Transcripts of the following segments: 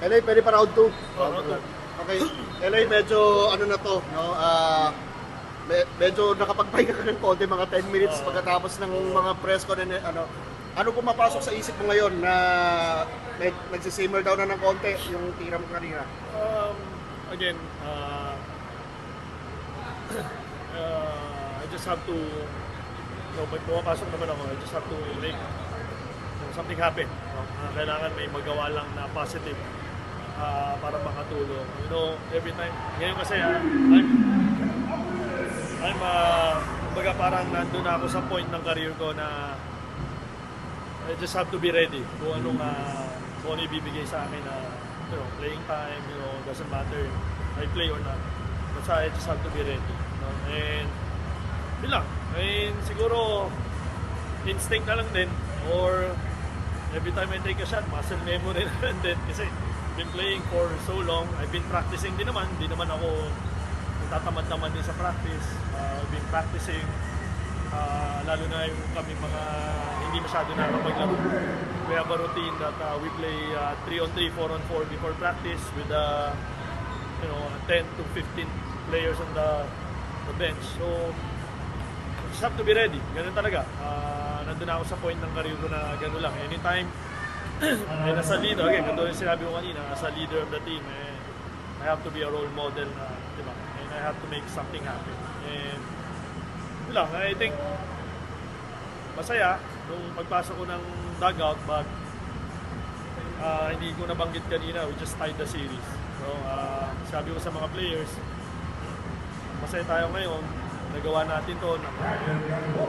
LA, pwede pa round 2. round two. Okay. LA, medyo ano na to, no? Ah, me- medyo nakapagpahinga ka ng konti, mga 10 minutes pagkatapos ng mga press con and ano. Ano pumapasok sa isip mo ngayon na med- nagsisimmer down na ng konti yung tira mo kanina? Um, again, uh, uh, I just have to, you know, pag pumapasok naman ako, I just have to know, something happen. No? Uh, kailangan may magawa lang na positive uh, para makatulong. You know, every time, ngayon kasi uh, I'm, I'm, uh, kumbaga parang nandun na ako sa point ng career ko na I just have to be ready kung anong uh, kung ano ibibigay sa amin na you know, playing time, you know, doesn't matter I play or not. Basta I just have to be ready. No? And yun lang. And siguro instinct na lang din or every time I take a shot, muscle memory na lang din kasi been playing for so long. I've been practicing din naman. Di naman ako tatamad naman din sa practice. Uh, I've been practicing Ah, lalo na yung kami mga hindi masyado nakapaglaro. We have a routine that uh, we play 3 on 3, 4 on 4 before practice with uh, you know 10 to 15 players on the the bench. So just have to be ready. Ganun talaga. Uh, nandun na ako sa point ng career ko na ganun lang. Anytime and as a leader, again, katulad yung sinabi ko kanina, as a leader of the team, eh, I have to be a role model na, di ba? And I have to make something happen. And yun lang, I think masaya nung pagpasok ko ng dugout but ah, hindi ko nabanggit kanina, we just tied the series. So, ah, sabi ko sa mga players, masaya tayo ngayon, nagawa natin to, na,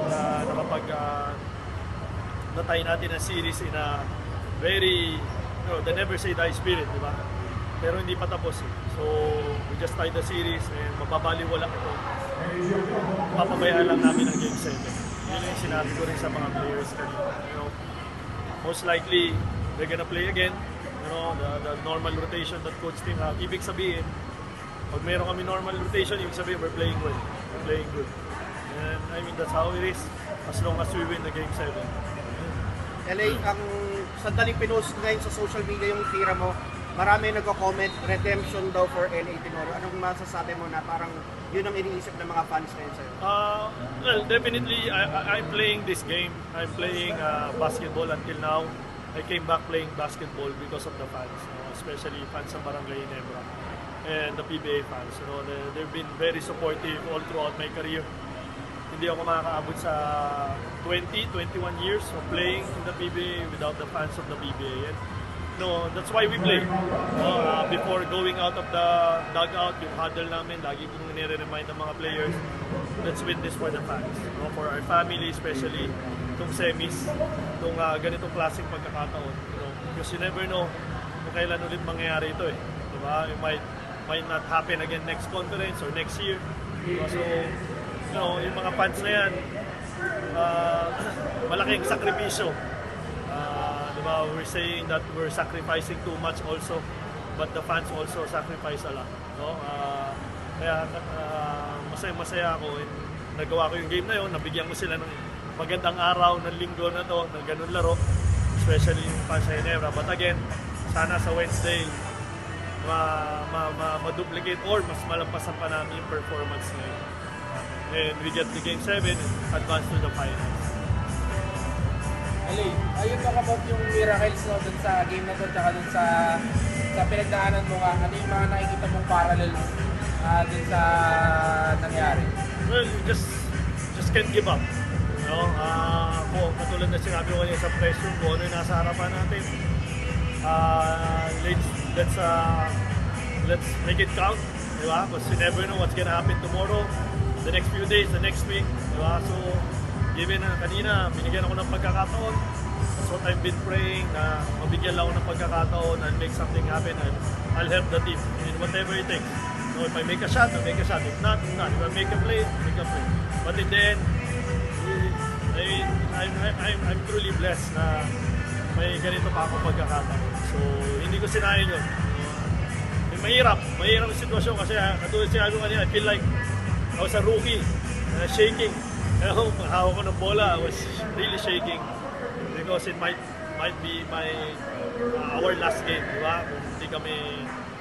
na nakapag uh, natay natin ang series in a very, you know, the never say die spirit, di ba? Pero hindi pa tapos eh. So, we just tied the series and mababaliwala ito papabayaan lang namin ang Game 7. Yun yung sinabi ko rin sa mga players kanina. You know, most likely, they're gonna play again. You know, the, the normal rotation that coach team have. Ibig sabihin, pag meron kami normal rotation, ibig sabihin we're playing well. We're playing good. And I mean, that's how it is. As long as we win the Game 7. LA, ang sandaling pinost ngayon sa social media yung tira mo, marami nagko-comment, redemption daw for LA Tenorio. Anong masasabi mo na parang yun ang iniisip ng mga fans ngayon sa'yo? Uh, well, definitely, I, I, I'm playing this game. I'm playing uh, basketball until now. I came back playing basketball because of the fans, know, especially fans ng Barangay Nebra and the PBA fans. You know, they, they've been very supportive all throughout my career. Hindi ako makakaabot sa 20, 21 years of playing in the PBA without the fans of the PBA. And, no, that's why we play. Uh, before going out of the dugout, yung huddle namin, lagi kong nire-remind ng mga players, let's win this for the fans. No, for our family, especially itong semis, itong uh, ganitong klaseng pagkakataon. You know, because you never know kung kailan ulit mangyayari ito eh. Diba? It might, might not happen again next conference or next year. Diba? So, you know, yung mga fans na yan, uh, malaking sakripisyo. Uh, diba, we're saying that we're sacrificing too much also, but the fans also sacrifice a lot. No? Uh, kaya uh, masaya-masaya ako. And nagawa ko yung game na yun, nabigyan ko sila ng magandang araw ng linggo na to, ng ganun laro, especially yung fans sa Ginebra. But again, sana sa Wednesday, ma, ma, ma, ma-duplicate or mas malampasan pa namin yung performance ngayon. And we get to game 7 and advance to the finals. Ali, ayun talk about yung miracles no, dun sa game na to, tsaka dun sa, sa pinagdaanan mo nga, ano yung mga nakikita mong parallel uh, dun sa nangyari? Well, you just just can't give up. You know, ah ako, katulad na sinabi ko kanina sa press room, kung ano yung nasa harapan natin, ah let's, let's, uh, let's make it count. Di ba? Because you never know what's gonna happen tomorrow, the next few days, the next week. Di ba? So, given na kanina, binigyan ako ng pagkakataon. That's what I've been praying, na mabigyan lang ako ng pagkakataon and make something happen and I'll help the team in whatever it takes. So if I make a shot, I make a shot. If not, if not. If I make a play, make a play. But in the end, I mean, I'm, I'm, I'm truly blessed na may ganito pa ako pagkakataon. So, hindi ko sinayin yun. Uh, mahirap. Mahirap ang sitwasyon kasi ah, katulad sinabi ko kanina, I feel like I was a rookie, uh, shaking. Kaya hawak ko ng bola, I was really shaking because it might might be my uh, our last game, di ba? Kung hindi kami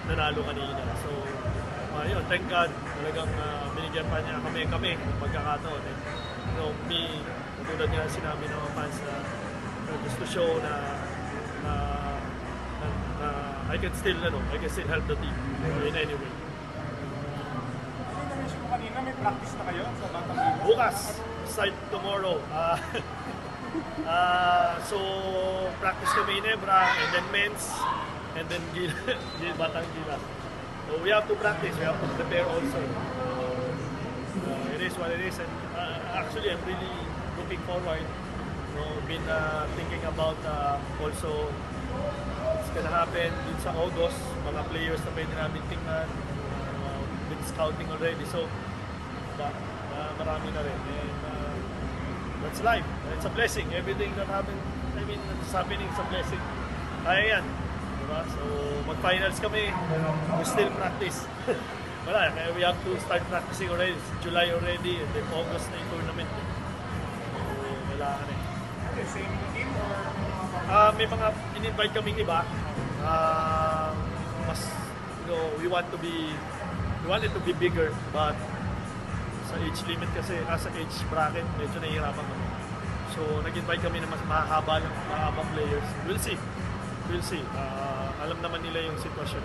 nanalo kanina. So, uh, yun, thank God, talagang uh, binigyan pa niya kami kami pagkakataon. And, you know, me, tulad nga sinabi ng mga fans na uh, just to show na na, na, na I can still, ano, I can still help the team in any way. Mo kanina, may practice na kayo sa Batang Gilas? Bukas, start tomorrow. Ah, ah, so, practice kami in Ebra, and then men's, and then Gil, Batang Gilas. So, we have to practice, we have to prepare also. Uh, it is what it is, and uh, actually, I'm really looking forward. Know, been uh, thinking about uh, also what's gonna happen din sa August, mga players na pwede namin tingnan, uh, been scouting already. So, ba, uh, marami na rin. And uh, that's life. It's a blessing. Everything that happened, I mean, that's happening is a blessing. Kaya yan. Diba? So, mag-finals kami. We still practice. Wala, kaya we have to start practicing already. It's July already, and then August na yung tournament. So, wala ka Okay, same team or Ah, may mga in-invite kaming iba. Ah, mas you know, we want to be we want it to be bigger but sa age limit kasi ah, sa age bracket medyo nahihirapan kami. So nag-invite kami na mas mahaba ng mahabang players. We'll see. We'll see. Ah, alam naman nila yung sitwasyon.